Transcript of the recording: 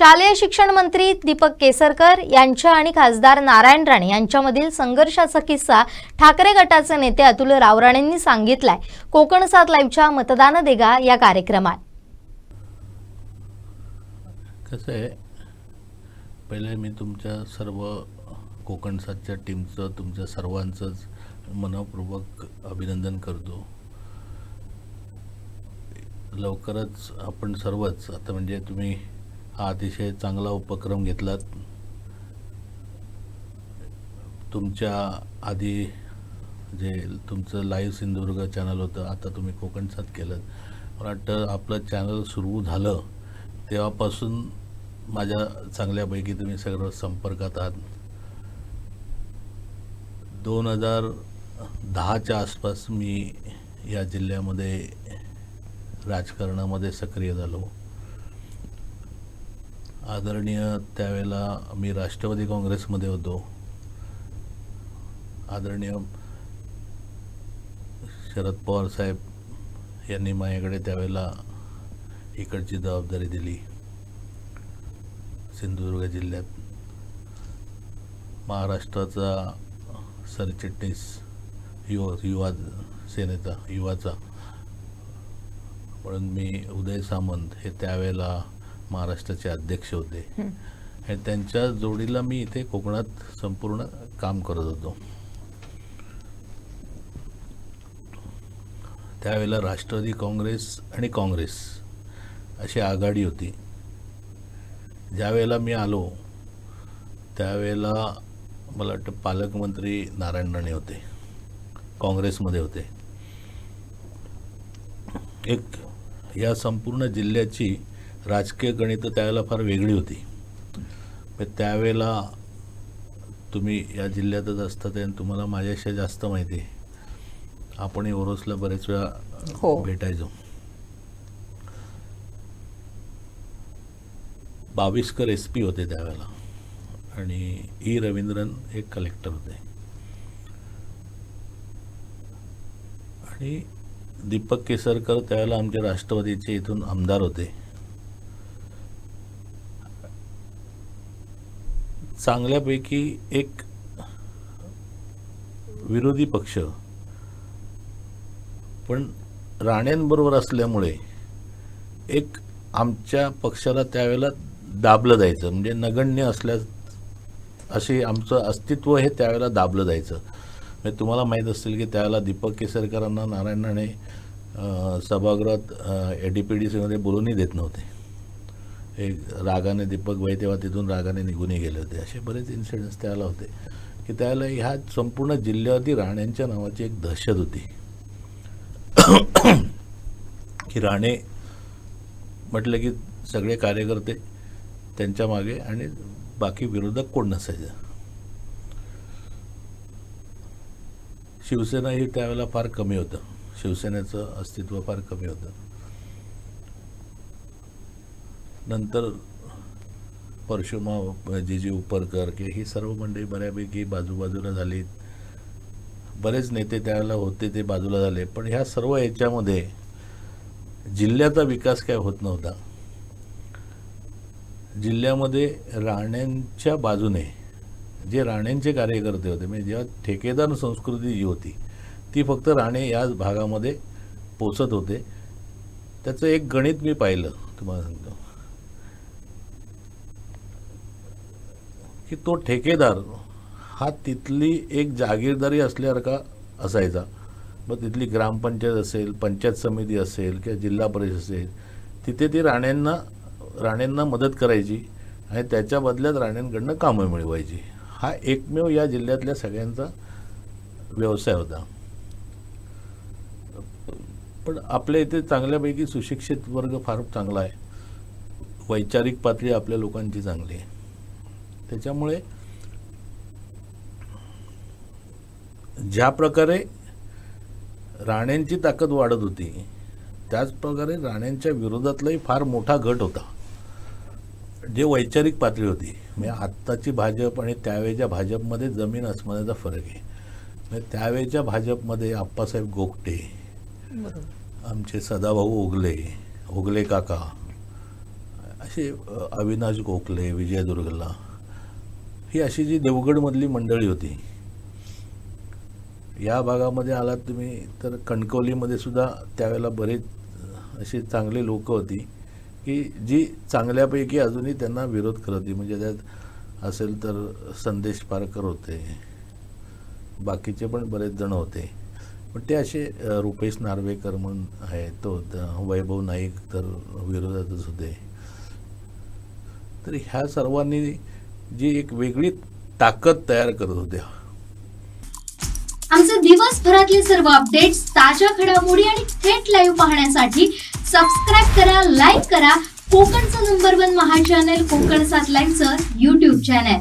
शालेय शिक्षण मंत्री दीपक केसरकर यांच्या आणि खासदार नारायण राणे यांच्यामधील संघर्षाचा किस्सा ठाकरे गटाचे नेते अतुल रावराणेंनी सांगितलाय. कोकण सात लाईव्हच्या मतदान देगा या कार्यक्रमात. कसं आहे पहिले मी तुमच्या सर्व कोकण सातच्या टीमचं तुमच्या सर्वांचंच मनपूर्वक अभिनंदन करतो. लवकरच आपण सर्वच आता म्हणजे तुम्ही हा अतिशय चांगला उपक्रम घेतलात तुमच्या आधी जे तुमचं लाईव्ह सिंधुदुर्ग चॅनल होतं आता तुम्ही कोकणसात केलं. मला वाटतं आपलं चॅनल सुरू झालं तेव्हापासून माझ्या चांगल्यापैकी तुम्ही सगळं संपर्कात आहात. दोन हजार दहाच्या आसपास मी या जिल्ह्यामध्ये राजकारणामध्ये सक्रिय झालो. आदरणीय त्यावेळेला मी राष्ट्रवादी काँग्रेसमध्ये होतो. आदरणीय शरद पवार साहेब यांनी माझ्याकडे त्यावेळेला इकडची जबाबदारी दिली. सिंधुदुर्ग जिल्ह्यात. महाराष्ट्राचा सरचिटणीस युवा युवा सेनेचा युवाचा. म्हणून मी उदय सामंत हे त्यावेळेला महाराष्ट्राचे अध्यक्ष होते. आणि त्यांच्या जोडीला मी इथे कोकणात संपूर्ण काम करत होतो. त्यावेळेला राष्ट्रवादी काँग्रेस आणि काँग्रेस अशी आघाडी होती. ज्यावेळेला मी आलो त्यावेळेला मला वाटतं पालकमंत्री नारायण राणे होते. काँग्रेसमध्ये होते. एक या संपूर्ण जिल्ह्याची राजकीय गणितं त्यावेळेला फार वेगळी होती. पण त्यावेळेला तुम्ही या जिल्ह्यातच असतात आणि तुम्हाला माझ्याशी जास्त माहिती आहे. आपणही ओरोसला बरेच वेळा हो. भेटायचो. बावीसकर एस पी होते त्यावेळेला. आणि ई रवींद्रन एक कलेक्टर होते. आणि दीपक केसरकर त्यावेळेला आमचे राष्ट्रवादीचे इथून आमदार होते. चांगल्यापैकी एक विरोधी पक्ष. पण राणेंबरोबर असल्यामुळे एक आमच्या पक्षाला त्यावेळेला दाबलं जायचं. म्हणजे नगण्य असल्यास असे आमचं अस्तित्व हे त्यावेळेला दाबलं जायचं. म्हणजे तुम्हाला माहीत असेल की त्यावेळेला दीपक केसरकरांना नारायण राणे सभागृहात ए डी पी डी सीमध्ये बोलूनही देत नव्हते. एक रागाने दीपक भाई तेव्हा तिथून रागाने निघूनही गेले होते. असे बरेच इन्सिडेंट्स त्याला होते. की त्यावेळेला ह्या संपूर्ण जिल्ह्यावरती राण्यांच्या नावाची एक दहशत होती. की राणे म्हटलं की सगळे कार्यकर्ते त्यांच्या मागे आणि बाकी विरोधक कोण नसायचं? शिवसेना ही त्यावेळेला फार कमी होतं. शिवसेनेचं अस्तित्व फार कमी होतं. नंतर परशुमा जे उपरकर की ही सर्व मंडळी बऱ्यापैकी बाजूबाजूला झाली बरेच नेते त्यावेळेला होते ते बाजूला झाले. पण ह्या सर्व याच्यामध्ये जिल्ह्याचा विकास काय होत नव्हता. जिल्ह्यामध्ये राण्यांच्या बाजूने जे राण्यांचे कार्यकर्ते होते म्हणजे जेव्हा ठेकेदार संस्कृती जी होती ती फक्त राणे याच भागामध्ये पोचत होते. त्याचं एक गणित मी पाहिलं तुम्हाला सांगतो. की तो ठेकेदार हा तिथली एक जागीरदारी असल्यासारखा असायचा? मग तिथली ग्रामपंचायत असेल पंचायत समिती असेल किंवा जिल्हा परिषद असेल तिथे ती राण्यांना राण्यांना मदत करायची आणि त्याच्या बदल्यात राण्यांकडनं कामं मिळवायची. हा एकमेव या जिल्ह्यातल्या सगळ्यांचा व्यवसाय होता. पण आपल्या इथे चांगल्यापैकी सुशिक्षित वर्ग फार चांगला आहे. वैचारिक पातळी आपल्या लोकांची चांगली आहे. त्याच्यामुळे ज्या प्रकारे राणेंची ताकद वाढत होती त्याचप्रकारे राणेंच्या विरोधातलाही फार मोठा गट होता. जे वैचारिक पातळी होती म्हणजे आत्ताची भाजप आणि त्यावेळेच्या भाजपमध्ये जमीन आसमानाचा फरक आहे. म्हणजे त्यावेळेच्या भाजपमध्ये आप्पासाहेब गोगटे आमचे सदाभाऊ ओगले ओगले काका असे अविनाश गोखले विजय दुर्गला ही अशी जी देवगडमधली मंडळी होती या भागामध्ये आलात तुम्ही तर कणकवलीमध्ये सुद्धा त्यावेळेला बरेच अशी चांगले लोक होती की जी चांगल्यापैकी अजूनही त्यांना विरोध करत होती. म्हणजे त्यात असेल तर संदेश पारकर होते बाकीचे पण बरेच जण होते. पण ते असे रुपेश नार्वेकर म्हणून आहे तो वैभव नाईक तर विरोधातच होते. तर ह्या सर्वांनी जी एक वेगळी ताकद तयार करत होत्या आमचे दिवसभरातले सर्व अपडेट्स ताज्या घडामोडी आणि थेट लाईव्ह पाहण्यासाठी सबस्क्राईब करा लाईक करा. कोकणचं नंबर वन महा चॅनल कोकण सात लाईव्हचं युट्यूब चॅनल